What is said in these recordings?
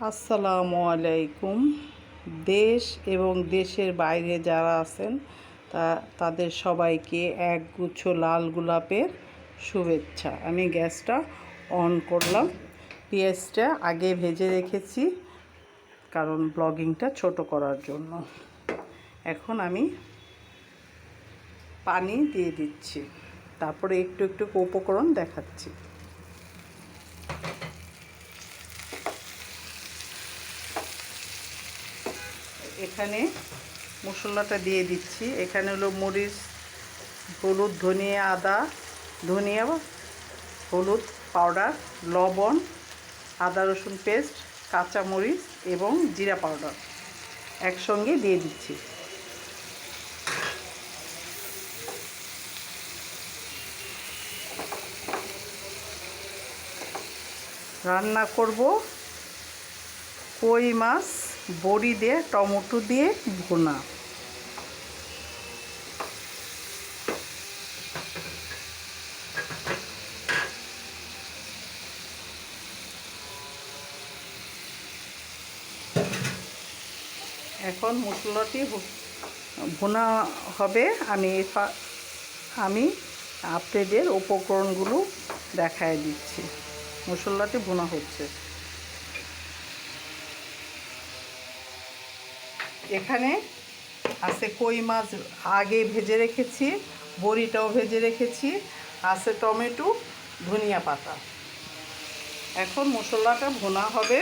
আসসালামু আলাইকুম। দেশ এবং দেশের বাইরে যারা আছেন, তা, তাদের সবাইকে একগুচ্ছ লাল গোলাপের শুভেচ্ছা। আমি গ্যাসটা অন করলাম। পেঁয়াজটা আগে ভেজে রেখেছি, কারণ ব্লগিংটা ছোট করার জন্য। এখন আমি পানি দিয়ে দিচ্ছি। তারপরে একটু একটু উপকরণ দেখাচ্ছি। এখানে মশলাটা দিয়ে দিচ্ছি। এখানে হলো মরিচ, হলুদ, ধনিয়া, আদা, ধনিয়া হলুদ পাউডার, লবণ, আদা রসুন পেস্ট কাঁচা মরিচ এবং জিরা পাউডার একসঙ্গে দিয়ে দিচ্ছি। রান্না করব কই মাছ? বড়ি দিয়ে, টমেটো দিয়ে ভুনা। এখন মশলাটি ভুনা হবে। আমি আমি আপনাদের উপকরণগুলো দেখায় দিচ্ছি। মশলাটি ভুনা হচ্ছে। এখানে আছে কই মাছ আগে ভেজে রেখেছি, বড়িটাও ভেজে রেখেছি, আছে টমেটো, ধনিয়া পাতা। এখন মশলাটা ভুনা হবে।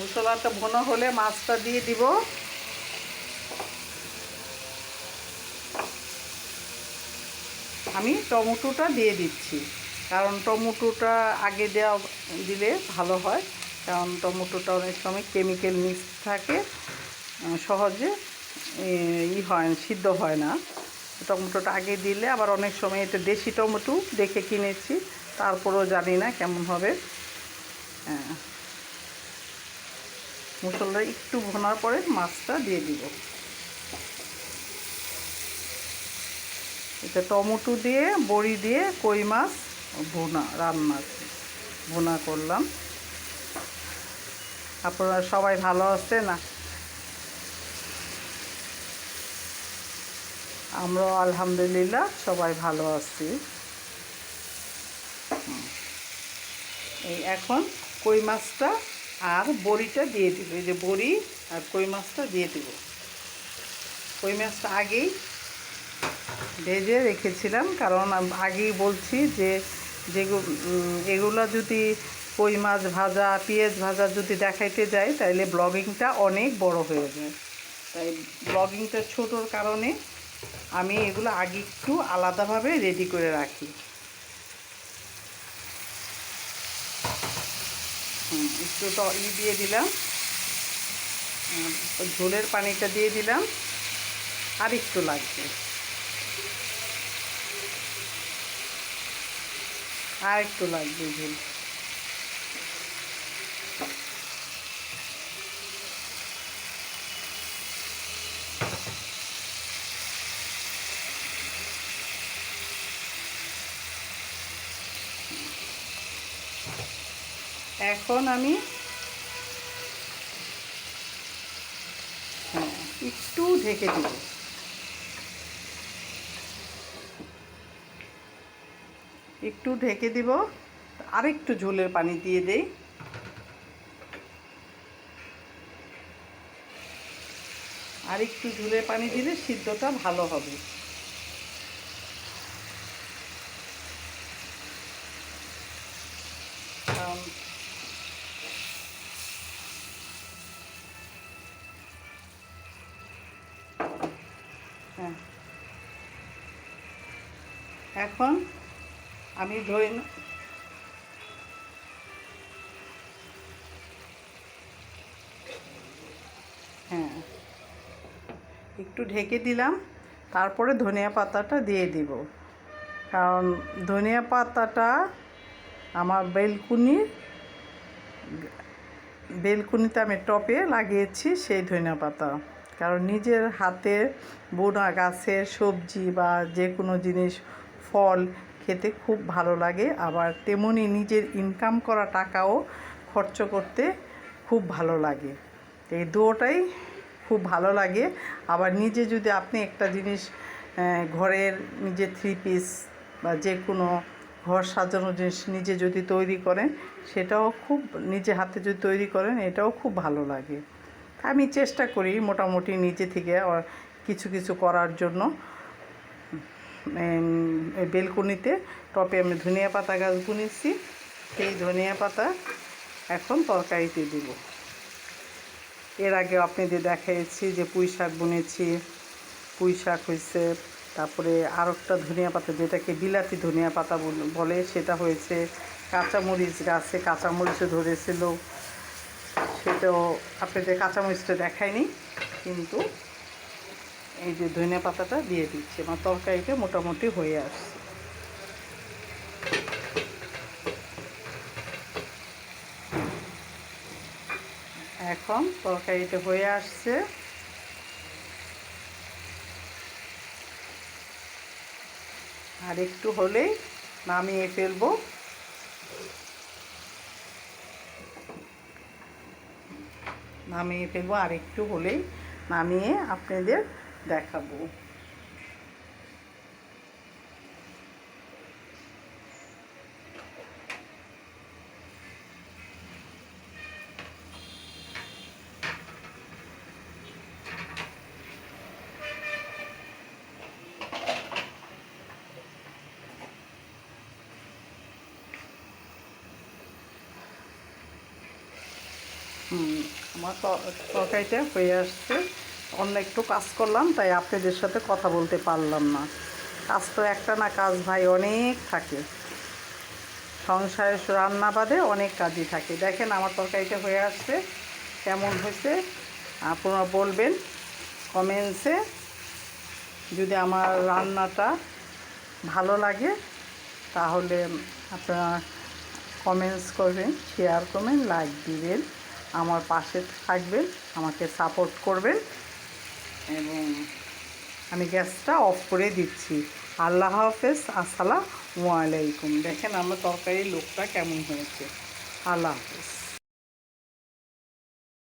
মশলাটা ভুনা হলে মাছটা দিয়ে দিব। আমি টমেটোটা দিয়ে দিচ্ছি। কারণ টমেটোটা আগে দেওয়া, দিলে ভালো হয়। কারণ টমেটোটা অনেক সময় কেমিক্যাল মিক্স থাকে সহজে ই হয়, সিদ্ধ হয় না। টমেটোটা আগে দিলে আবার অনেক সময় এটা দেশি টমেটো দেখে কিনেছি, তারপরেও জানি না কেমন হবে। হ্যাঁ। মশলা একটু ভোনার পরে মাছটা দিয়ে দিব। এটা টমেটো দিয়ে, বড়ি দিয়ে, কই মাছ ভুনা, রান্না, ভুনা করলাম। আপনারা সবাই ভালো আছে না আমরা আলহামদুলিল্লাহ সবাই ভালো আছি। এই এখন কই মাছটা আর বড়িটা দিয়ে দিব, এই যে বড়ি আর কই মাছটা দিয়ে দিব। কই মাছটা আগেই ভেজে রেখেছিলাম, কারণ আগেই বলছি যে যেগুলো এগুলো যদি কই মাছ ভাজা, পেঁয়াজ ভাজা যদি দেখাইতে যাই তাহলে ব্লগিংটা অনেক বড় হয়ে যায়। তাই ব্লগিংটা ছোটোর কারণে আমি এগুলো আগে একটু আলাদাভাবে রেডি করে রাখি। একটু ই দিয়ে দিলাম। ঝোলের পানিটা দিয়ে দিলাম। আর একটু লাগবে। আর একটু লাগবে ঝোল। এখন আমি হ্যাঁ একটু ঢেকে দিব। একটু ঢেকে দিব। আরেকটু ঝোলের পানি দিয়ে দেই। আর একটু ঝোলের পানি দিলে সিদ্ধটা ভালো হবে। হ্যাঁ। এখন আমি ধরে ন- হ্যাঁ। একটু ঢেকে দিলাম, তারপরে ধনিয়া পাতাটা দিয়ে দিব। কারণ ধনিয়া পাতাটা আমার বেলকুনির বেলকুনিতে আমি টপে লাগিয়েছি সেই ধনিয়া পাতা। কারণ নিজের হাতে বোনা গাছের সবজি বা যে কোনো জিনিস, ফল খেতে খুব ভালো লাগে। আবার তেমনি নিজের ইনকাম করা টাকাও খরচ করতে খুব ভালো লাগে। এই দুটোটাই খুব ভালো লাগে। আবার নিজে যদি আপনি একটা জিনিস ঘরের নিজে থ্রি পিস বা যে কোনো ঘর সাজানোর জিনিস নিজে যদি তৈরি করেন, সেটাও খুব নিজে হাতে যদি তৈরি করেন, এটাও খুব ভালো লাগে। আমি চেষ্টা করি মোটামুটি নিজে থেকে কিছু কিছু করার জন্য। বেলকুনিতে, টপে আমি ধনিয়া পাতা গাছ বুনেছি। সেই ধনিয়া পাতা এখন তরকারিতে দিব। এর আগে আপনাদের দেখাইছি যে পুঁই শাক বুনেছি, পুঁই শাক হয়েছে তারপরে আর একটা ধনিয়া পাতা, যেটাকে বিলাতি ধনিয়া পাতা বল- বলে, সেটা হয়েছে কাঁচামরিচ গাছে কাঁচামরিচও ধরেছিল। সেটাও আপনাদের কাঁচামরিচটা দেখায়নি কিন্তু এই যে ধনিয়া পাতাটা দিয়ে দিচ্ছি। আমার তরকারিটা মোটামুটি হয়ে আসছে। এখন তরকারিটা হয়ে আসছে। আর একটু হলেই নামিয়ে ফেলব। নামিয়ে ফেলব। আর একটু হলেই নামিয়ে আপনাদের দেখাবো হুম, আমার ত- তরকারিটা হয়ে আসছে অন্য একটু কাজ করলাম, তাই আপনাদের সাথে কথা বলতে পারলাম না। কাজ তো একটা না, কাজ ভাই অনেক থাকে। সংসারে রান্না বাদে অনেক কাজই থাকে। দেখেন আমার তরকারিটা হয়ে আসছে, কেমন হয়েছে? আপনারা বলবেন কমেন্টসে যদি আমার রান্নাটা ভালো লাগে, তাহলে আপনারা কমেন্টস করবেন শেয়ার করবেন লাইক দিবেন, আমার পাশে থাকবেন, আমাকে সাপোর্ট করবেন। এবং আমি গ্যাসটা অফ করে দিচ্ছি। আল্লাহ হাফেজ, আসসালামু আলাইকুম। দেখেন আমার তরকারি লোকটা কেমন হয়েছে। আল্লাহ হাফেজ।